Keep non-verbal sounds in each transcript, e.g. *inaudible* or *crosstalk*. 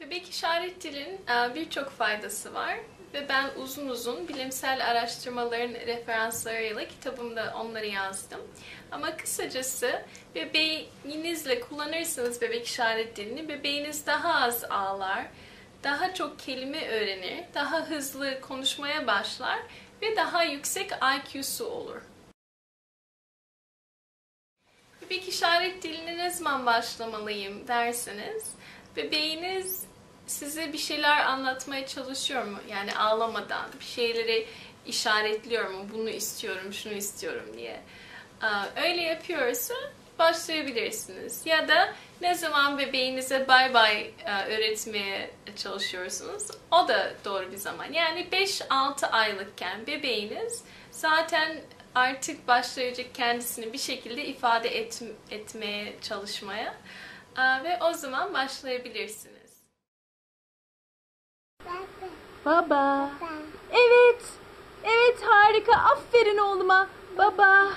Bebek işaret dilinin e, birçok faydası var ve ben uzun uzun bilimsel araştırmaların referanslarıyla kitabımda onları yazdım. Ama kısacası bebeğinizle kullanırsanız bebek işaret dilini bebeğiniz daha az ağlar, daha çok kelime öğrenir, daha hızlı konuşmaya başlar ve daha yüksek IQ'su olur. Bebek işaret diline ne zaman başlamalıyım derseniz, bebeğiniz size bir şeyler anlatmaya çalışıyor mu? Yani ağlamadan bir şeyleri işaretliyor mu? Bunu istiyorum, şunu istiyorum diye. Öyle yapıyorsa başlayabilirsiniz. Ya da ne zaman bebeğinize bay bay öğretmeye çalışıyorsunuz o da doğru bir zaman. Yani 5-6 aylıkken bebeğiniz zaten artık başlayacak kendisini bir şekilde ifade et, etmeye çalışmaya ve o zaman başlayabilirsiniz. Baba. Evet. Evet harika. Aferin oğluma. Baba.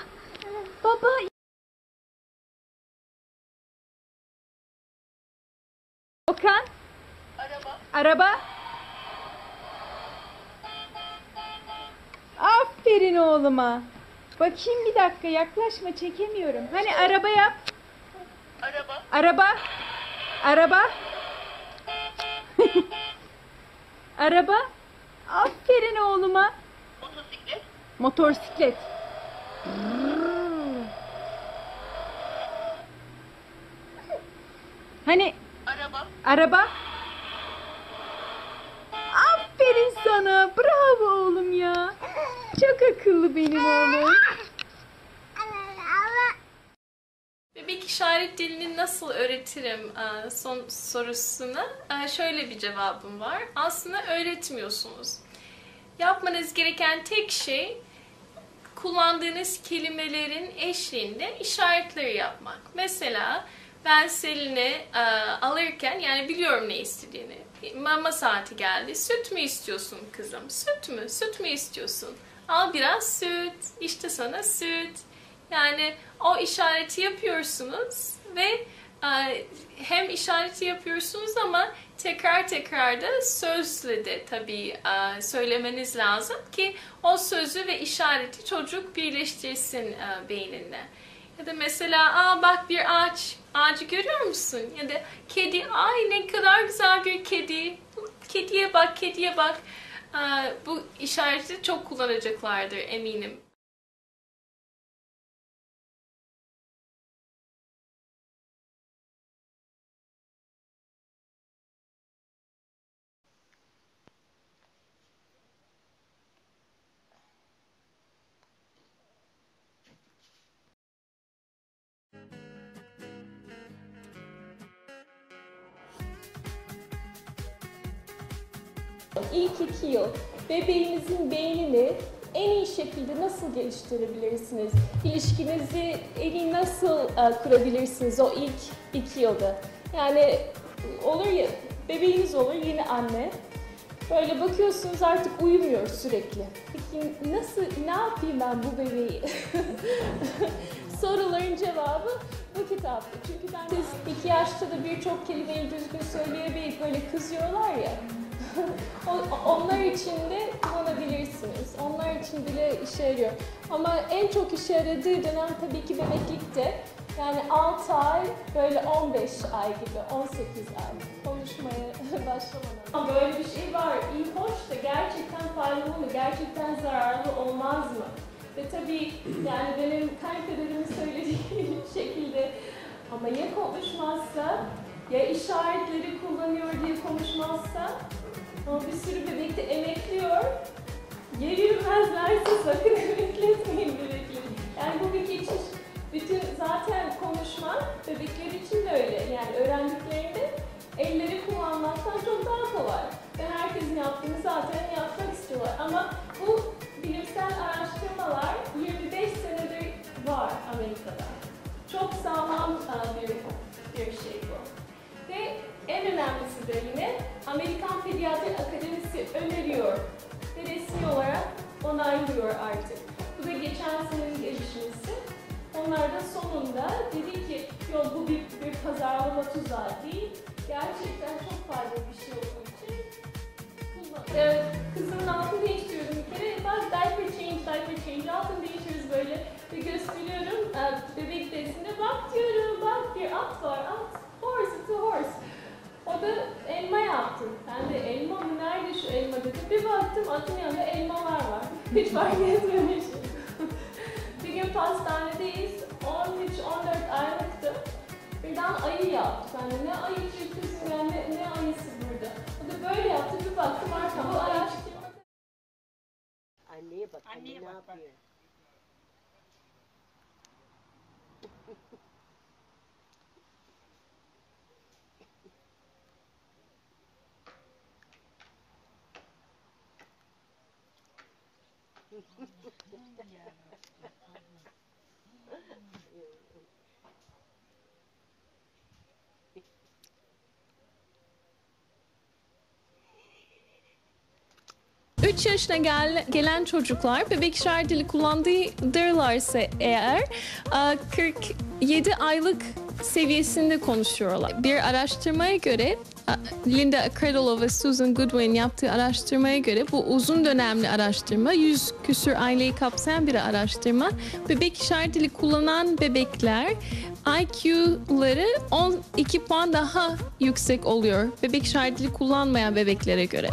Baba. Okan. Araba. Araba. Aferin oğluma. Bakayım bir dakika yaklaşma çekemiyorum. Hani araba yap. Araba. Araba. Araba. *laughs* Araba. Aferin oğluma. Motosiklet. Motorsiklet. Hani Araba. araba. Aferin sana. Bravo oğlum ya. Çok akıllı benim oğlum. Bebek işaret dilini nasıl öğretirim e, son sorusuna e, şöyle bir cevabım var. Aslında öğretmiyorsunuz. Yapmanız gereken tek şey kullandığınız kelimelerin eşliğinde işaretleri yapmak. Mesela ben Selin'i e, alırken yani biliyorum ne istediğini. Mama saati geldi. Süt mü istiyorsun kızım? Süt mü? Süt mü istiyorsun? Al biraz süt. İşte sana süt. Yani o işareti yapıyorsunuz ve e, hem işareti yapıyorsunuz ama tekrar tekrar da sözle de tabii e, söylemeniz lazım ki o sözü ve işareti çocuk birleştirsin e, beyninde. Ya da mesela aa bak bir ağaç, ağacı görüyor musun? Ya da kedi, ay ne kadar güzel bir kedi. Kediye bak, kediye bak. Bu işareti çok kullanacaklardır eminim. İlk iki yıl bebeğinizin beynini en iyi şekilde nasıl geliştirebilirsiniz? İlişkinizi en iyi nasıl uh, kurabilirsiniz o ilk iki yılda? Yani olur ya, bebeğiniz olur yeni anne. Böyle bakıyorsunuz artık uyumuyor sürekli. Peki nasıl, ne yapayım ben bu bebeği? *laughs* Soruların cevabı bu kitapta. Çünkü ben siz iki yaşta da birçok kelimeyi düzgün söyleyemeyip böyle kızıyorlar ya. Onlar için de kullanabilirsiniz. Onlar için bile işe yarıyor. Ama en çok işe yaradığı dönem tabii ki bebeklikte. Yani 6 ay, böyle 15 ay gibi, 18 ay konuşmaya *laughs* başlamadan. Ama böyle bir şey var, iyi hoş da gerçekten faydalı mı, gerçekten zararlı olmaz mı? Ve tabii yani benim kayınpederimin söylediği *laughs* şekilde ama ya konuşmazsa, ya işaretleri kullanıyor diye konuşmazsa ama bir sürü bebek de emekliyor. Ya yürümezlerse sakın *laughs* emekletmeyin bebekleri. Yani bu bir geçiş. Bütün zaten konuşma bebekler gösteriyorum. Ee, bebek desinde bak diyorum. Bak bir at var. At. Horse, it's a horse. O da elma yaptı. Ben de elma mı? Nerede şu elma dedim. Bir baktım atın yanında elmalar var. *laughs* Hiç fark etmemişim. *laughs* bir gün pastanedeyiz. 13-14 aylıktı. Birden ayı yaptı. Ben de ne ayıcı kızım ya ne, ne ayısı burada. O da böyle yaptı. Bir baktım arkamda araştırma. Anneye bak, Anneye anne ne bak, bak. Yapıyor? Üç yaşına gel- gelen çocuklar bebek şarj dili eğer e, 47 aylık seviyesinde konuşuyorlar. Bir araştırmaya göre e, Linda Cradle ve Susan Goodwin yaptığı araştırmaya göre bu uzun dönemli araştırma 100 küsür aileyi kapsayan bir araştırma. Bebek şarj dili kullanan bebekler IQ'ları 12 puan daha yüksek oluyor bebek şarj dili kullanmayan bebeklere göre.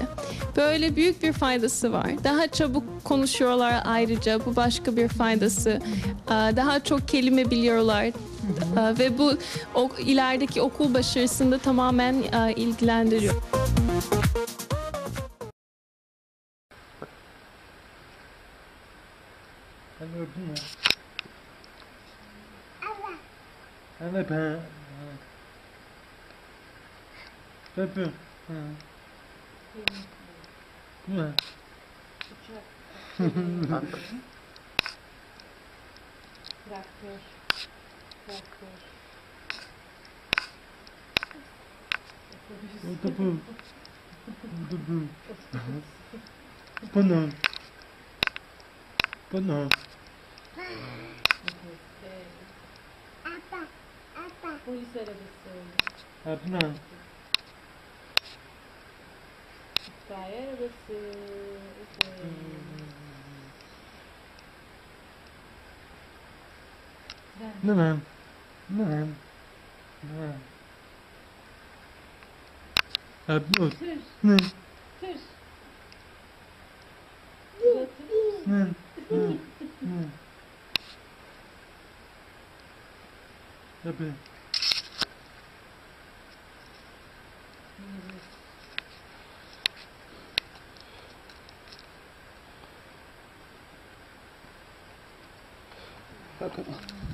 Böyle büyük bir faydası var. Daha çabuk konuşuyorlar ayrıca bu başka bir faydası. Daha çok kelime biliyorlar. Aa, Ve bu o, ilerideki okul başarısında tamamen aa, ilgilendiriyor. Sen gördün mü? Evet ben. Pepe. Ha. Ne? Traktör. Traktör. O da bu. O da bu. Bana. Bana. Polis arabası. Abna. İtfaiye arabası. Ne lan? Ne lan? Ne lan? Abna. Tır. Ne? Tır. Ne? Ne? Ne? Tabii. Anne.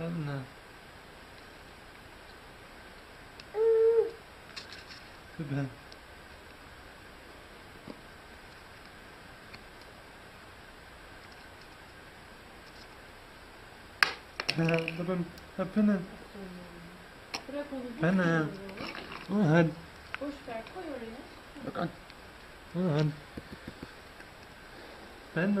Anne. Tabii. Ben hepini Bırak onu. Ben, e, hadi Boş ver koy oraya. bakalım. Hadi. Ben de.